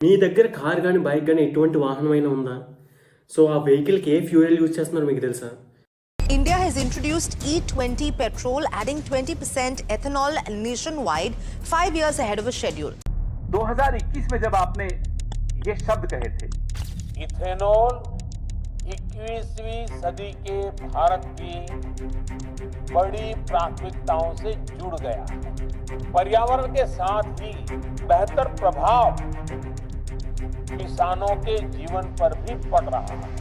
మీ దగ్గర కార్ కానీ బైక్ కానీ ఎటువంటి వాహనమైనా ఉందా సో ఆ వెహికల్కి ఏ ఫ్యూయల్ యూజ్ చేస్తున్నారో మీకు తెలుసా India has introduced E20 petrol, adding 20% ethanol nationwide, five years ahead of a schedule. 2021 में जब आपने ये शब्द कहे थे इथेनॉल 21वीं सदी के भारत की बड़ी प्राथमिकताओं से जुड़ गया है पर्यावरण के साथ ही बेहतर प्रभाव किसानों के जीवन पर भी पड़ रहा है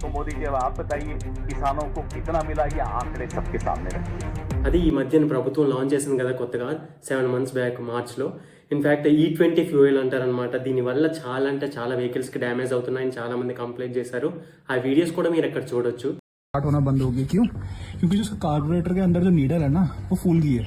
तो मोदी जी अब आप बताइए किसानों को कितना मिला ये आंकड़े सबके सामने रखिए అది ఈ మధ్యన ప్రభుత్వం లాంచ్ చేసింది కదా కొత్తగా సెవెన్ మంత్స్ బ్యాక్ మార్చ్లో ఇన్ఫ్యాక్ట్ ఈ ట్వంటీ ఫ్యూయల్ అంటారనమాట దీనివల్ల చాలా అంటే చాలా వెహికల్స్కి డ్యామేజ్ అవుతున్నాయని చాలా మంది కంప్లైంట్ చేశారు ఆ వీడియోస్ కూడా మీరు ఇక్కడ చూడొచ్చు स्टार्ट होना बंद हो गई क्यों क्योंकि जो कार्बोरेटर के अंदर जो नीडल है ना वो फूल गई है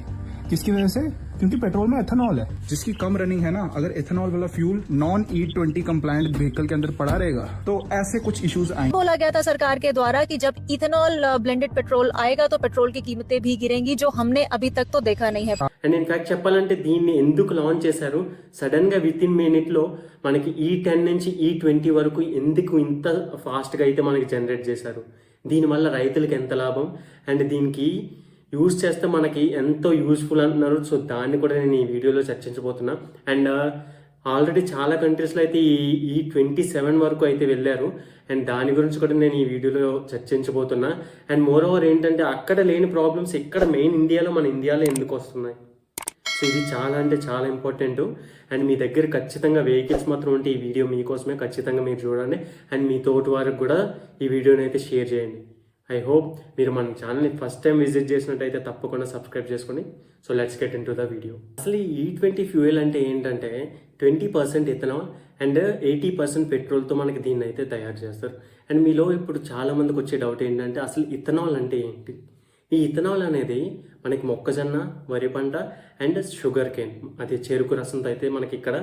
किसकी वजह से क्योंकि पेट्रोल में एथेनॉल है जिसकी कम रनिंग है ना अगर एथेनॉल वाला fuel non E twenty compliant vehicle के अंदर पड़ा रहेगा तो ऐसे कुछ इश्यूज आएंगे बोला गया था सरकार के द्वारा कि जब इथेनॉल ब्लेंडेड पेट्रोल आएगा तो पेट्रोल की कीमतें भी गिरेंगी जो हमने अभी तक तो देखा नहीं है అండ్ ఇన్ఫ్యాక్ట్ చెప్పాలంటే దీన్ని ఎందుకు లాంచ్ చేశారు సడన్గా విత్ ఇన్ మినిట్లో మనకి ఈ టెన్ నుంచి ఈ ట్వంటీ వరకు ఎందుకు ఇంత ఫాస్ట్గా అయితే మనకి జనరేట్ చేశారు దీనివల్ల రైతులకు ఎంత లాభం అండ్ దీనికి యూజ్ చేస్తే మనకి ఎంతో యూస్ఫుల్ అంటున్నారు సో దాన్ని కూడా నేను ఈ వీడియోలో చర్చించబోతున్నా. అండ్ uh, ఆల్రెడీ చాలా కంట్రీస్లో అయితే ఈ ఈ ట్వంటీ సెవెన్ వరకు అయితే వెళ్ళారు. అండ్ దాని గురించి కూడా నేను ఈ వీడియోలో చర్చించబోతున్నా. అండ్ మోర్ ఓవర్ ఏంటంటే అక్కడ లేని ప్రాబ్లమ్స్ ఇక్కడ మెయిన్ ఇండియాలో మన ఇండియాలో ఎందుకు వస్తున్నాయి? సో ఇది చాలా అంటే చాలా ఇంపార్టెంట్ అండ్ మీ దగ్గర ఖచ్చితంగా వెహికల్స్ మాత్రం ఉంటే ఈ వీడియో మీకోసమే. ఖచ్చితంగా మీరు చూడండి. అండ్ మీ తోటి వారికి కూడా ఈ వీడియోని అయితే షేర్ చేయండి. ఐ హోప్ మీరు మన ఛానల్ని ఫస్ట్ టైం విజిట్ చేసినట్టయితే తప్పకుండా సబ్స్క్రైబ్ చేసుకోండి so let's get into the video అసలు ఈ e ట్వంటీ ఫ్యూయల్ అంటే ఏంటంటే twenty percent ethanol and eighty percent పెట్రోల్తో మనకి దీన్ని అయితే తయారు చేస్తారు. అండ్ మీలో ఇప్పుడు చాలా మందికి వచ్చే డౌట్ ఏంటంటే అసలు ఇథనాల్ అంటే ఏంటి? ఈ ఇథనాల్ అనేది మనకి మొక్కజొన్న వరి పంట అండ్ షుగర్ కేన్ అది చెరుకు రసంతో అయితే మనకి ఇక్కడ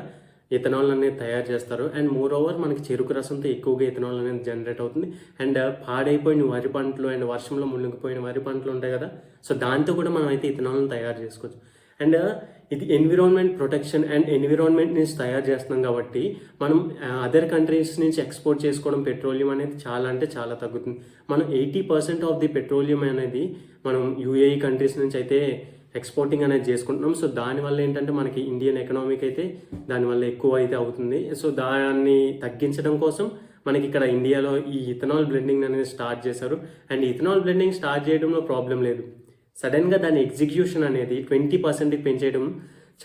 ఇథనాల్ అనేది తయారు చేస్తారు. అండ్ మోర్ ఓవర్ మనకి చెరుకు రసంతో ఎక్కువగా ఇథనాల్ అనేది జనరేట్ అవుతుంది. అండ్ పాడైపోయిన వరి పంటలు అండ్ వర్షంలో మునిగిపోయిన వరి పంటలు ఉంటాయి కదా సో దాంతో కూడా మనం అయితే ఇథనాల్ని తయారు చేసుకోవచ్చు. అండ్ ఇది ఎన్విరాన్మెంట్ ప్రొటెక్షన్ అండ్ ఎన్విరాన్మెంట్ నుంచి తయారు చేస్తున్నాం కాబట్టి మనం అదర్ కంట్రీస్ నుంచి ఎక్స్పోర్ట్ చేసుకోవడం పెట్రోలియం అనేది చాలా అంటే చాలా తగ్గుతుంది. మనం eighty percent of the petroleum అనేది మనం యూఏఈ కంట్రీస్ నుంచి అయితే ఎక్స్పోర్టింగ్ అనేది చేసుకుంటున్నాం. సో దానివల్ల ఏంటంటే మనకి ఇండియన్ ఎకనామిక్ అయితే దానివల్ల ఎక్కువ అయితే అవుతుంది. సో దాన్ని తగ్గించడం కోసం మనకి ఇక్కడ ఇండియాలో ఈ ఇథనాల్ బ్లెండింగ్ అనేది స్టార్ట్ చేశారు. అండ్ ఇథనాల్ బ్లెండింగ్ స్టార్ట్ చేయడంలో ప్రాబ్లం లేదు. సడన్గా దాని ఎగ్జిక్యూషన్ అనేది ట్వంటీ పర్సెంట్కి పెంచేయడం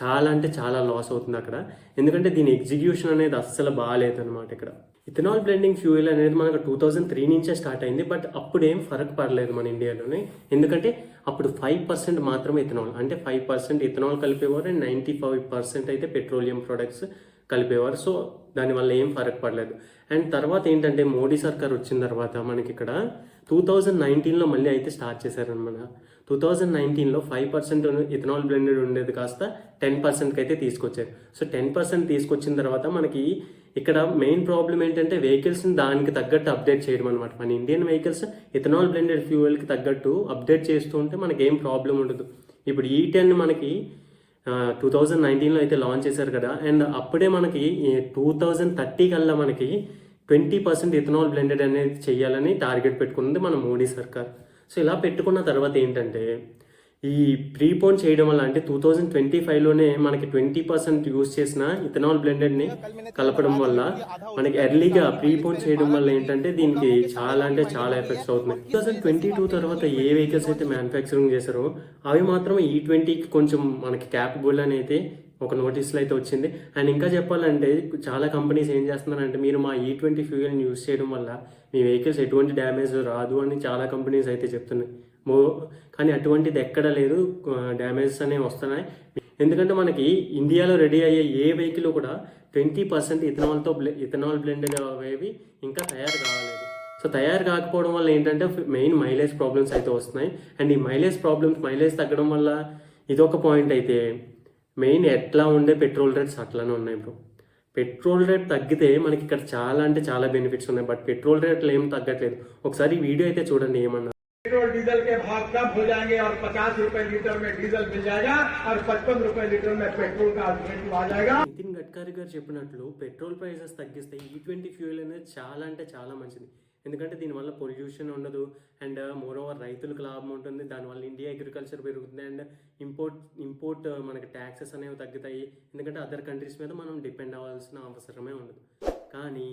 చాలా అంటే చాలా లాస్ అవుతుంది అక్కడ. ఎందుకంటే దీని ఎగ్జిక్యూషన్ అనేది అస్సలు బాగాలేదు అనమాట ఇక్కడ. ఇథనాల్ బ్లెండింగ్ ఫ్యూయల్ అనేది మనకు టూ థౌజండ్ త్రీ నుంచే స్టార్ట్ అయింది బట్ అప్పుడు ఏం ఫరక్ పడలేదు మన ఇండియాలోనే. ఎందుకంటే అప్పుడు ఫైవ్ పర్సెంట్ మాత్రమే ఇథనాల్ అంటే ఫైవ్ పర్సెంట్ ఇథనాల్ కలిపేవారు అండ్ నైంటీ ఫైవ్ పర్సెంట్ అయితే పెట్రోలియం ప్రొడక్ట్స్ కలిపేవారు. సో దానివల్ల ఏం ఫరక్ పడలేదు. అండ్ తర్వాత ఏంటంటే మోడీ సర్కార్ వచ్చిన తర్వాత మనకి ఇక్కడ టూ థౌజండ్ నైన్టీన్లో మళ్ళీ అయితే స్టార్ట్ చేశారనమాట టూ థౌజండ్ నైన్టీన్లో ఫైవ్ పర్సెంట్ ఇథనాల్ బ్లెండెడ్ ఉండేది కాస్త టెన్ పర్సెంట్కి అయితే తీసుకొచ్చారు. సో టెన్ పర్సెంట్ తీసుకొచ్చిన తర్వాత మనకి ఇక్కడ మెయిన్ ప్రాబ్లం ఏంటంటే వెహికల్స్ని దానికి తగ్గట్టు అప్డేట్ చేయడం అనమాట మన ఇండియన్ వెహికల్స్ ఇథనాల్ బ్లెండెడ్ ఫ్యూయల్కి తగ్గట్టు అప్డేట్ చేస్తూ ఉంటే మనకి ఏం ప్రాబ్లం ఉండదు. ఇప్పుడు e ఈ టెన్ మనకి టూ థౌజండ్ నైన్టీన్లో అయితే లాంచ్ చేశారు కదా. అండ్ అప్పుడే మనకి టూ థౌజండ్ థర్టీ కల్లా మనకి ట్వంటీ పర్సెంట్ ఇథనాల్ బ్లెండెడ్ అనేది చేయాలని టార్గెట్ పెట్టుకున్నది మన మోడీ సర్కార్. సో ఇలా పెట్టుకున్న తర్వాత ఏంటంటే ఈ ప్రీపోన్ చేయడం వల్ల అంటే టూ థౌజండ్ ట్వంటీ ఫైవ్లోనే మనకి ట్వంటీ పర్సెంట్ యూస్ చేసిన ఇథనాల్ బ్లెండెడ్ని కలపడం వల్ల మనకి ఎర్లీగా ప్రీపోన్ చేయడం వల్ల ఏంటంటే దీనికి చాలా అంటే చాలా ఎఫెక్ట్స్ అవుతున్నాయి. టూ థౌజండ్ ట్వంటీ టూ తర్వాత ఏ వెహికల్స్ అయితే మ్యానుఫ్యాక్చరింగ్ చేశారో అవి మాత్రం ఈ ట్వంటీకి కొంచెం మనకి క్యాపబుల్ అని అయితే ఒక నోటీస్లో అయితే వచ్చింది. అండ్ ఇంకా చెప్పాలంటే చాలా కంపెనీస్ ఏం చేస్తున్నారంటే మీరు మా ఈ ట్వంటీ ఫ్యూయల్ని యూస్ చేయడం వల్ల మీ వెహికల్స్ ఎటువంటి డ్యామేజ్ రాదు అని చాలా కంపెనీస్ అయితే చెప్తున్నాయి. మో కానీ అటువంటిది ఎక్కడ లేదు. డ్యామేజెస్ అనేవి వస్తున్నాయి. ఎందుకంటే మనకి ఇండియాలో రెడీ అయ్యే ఏ వెహికల్ కూడా ట్వంటీ పర్సెంట్ ఇథనాల్తో బ్లె ఇథనాల్ బ్లెండ్ అవేవి ఇంకా తయారు కావాలి సో తయారు కాకపోవడం వల్ల ఏంటంటే మెయిన్ మైలేజ్ ప్రాబ్లమ్స్ అయితే వస్తున్నాయి. అండ్ ఈ మైలేజ్ ప్రాబ్లమ్స్ మైలేజ్ తగ్గడం వల్ల ఇదొక పాయింట్ అయితే. మెయిన్ ఎట్లా ఉండే పెట్రోల్ రేట్స్ అట్లానే ఉన్నాయి బ్రో. పెట్రోల్ రేట్ తగ్గితే మనకి ఇక్కడ చాలా అంటే చాలా బెనిఫిట్స్ ఉన్నాయి. బట్ పెట్రోల్ రేట్లు ఏం తగ్గట్లేదు. ఒకసారి వీడియో అయితే చూడండి ఏమన్నా डीजल के भाव कम हो जाएंगे और पचास रुपए लीटर में डीजल मिल जाएगा और पचपन रुपए लीटर में पेट्रोल का अल्टरनेटिव आ जाएगा నితిన్ గడ్కరీ గారు చెప్పినట్లు పెట్రోల్ ప్రైసెస్ తగ్గిస్తే ఈ ట్వంటీ ఫ్యూయల్ అనేది చాలా అంటే చాలా మంచిది ఎందుకంటే దీనివల్ల పొల్యూషన్ ఉండదు అండ్ మోర్ ఓవర్ రైతులకు లాభం ఉంటుంది దానివల్ల ఇండియా అగ్రికల్చర్ పెరుగుతుంది అండ్ ఇంపోర్ట్ ఇంపోర్ట్ మనకి ట్యాక్సెస్ అనేవి తగ్గుతాయి ఎందుకంటే అదర్ కంట్రీస్ మీద మనం డిపెండ్ అవ్వాల్సిన అవసరమే ఉండదు కానీ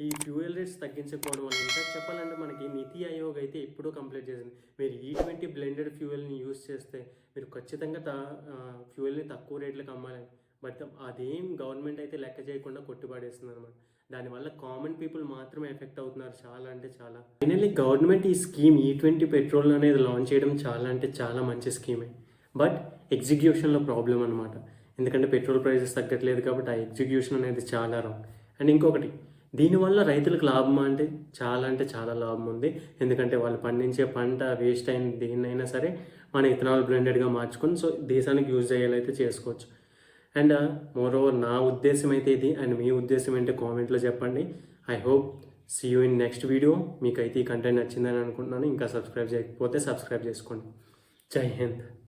ఈ ఫ్యూయల్ రేట్స్ తగ్గించకపోవడం వల్ల ఇంకా చెప్పాలంటే మనకి నీతి ఆయోగ్ అయితే ఎప్పుడూ కంప్లీట్ చేసింది. మీరు ఈ ట్వంటీ బ్లెండెడ్ ఫ్యూయల్ని యూస్ చేస్తే మీరు ఖచ్చితంగా త ఫ్యూయల్ని తక్కువ రేట్లకు అమ్మాలి బట్ అదేం గవర్నమెంట్ అయితే లెక్క చేయకుండా కొట్టుబడేస్తుంది అనమాట దానివల్ల కామన్ పీపుల్ మాత్రమే ఎఫెక్ట్ అవుతున్నారు చాలా అంటే చాలా. ఫైనల్లీ గవర్నమెంట్ ఈ స్కీమ్ ఈ ట్వంటీ పెట్రోల్ అనేది లాంచ్ చేయడం చాలా అంటే చాలా మంచి స్కీమే. బట్ ఎగ్జిక్యూషన్లో ప్రాబ్లం అనమాట ఎందుకంటే పెట్రోల్ ప్రైసెస్ తగ్గట్లేదు కాబట్టి ఆ ఎగ్జిక్యూషన్ అనేది చాలా రాంగ్. అండ్ ఇంకొకటి దీనివల్ల రైతులకు లాభం అంటే చాలా అంటే చాలా లాభం ఉంది. ఎందుకంటే వాళ్ళు పండించే పంట వేస్ట్ అయిన దేన్నైనా సరే మన ఇథనాల్ బ్లెండెడ్గా మార్చుకొని సో దేశానికి యూజ్ చేయాలైతే చేసుకోవచ్చు. అండ్ uh, మోర్ ఓవర్ నా ఉద్దేశం అయితే ఇది. అండ్ మీ ఉద్దేశం ఏంటో కామెంట్లో చెప్పండి. I hope see you in next video మీకు అయితే ఈ కంటెంట్ నచ్చిందని అనుకుంటున్నాను. ఇంకా సబ్స్క్రైబ్ చేయకపోతే సబ్స్క్రైబ్ చేసుకోండి. జై హింద్.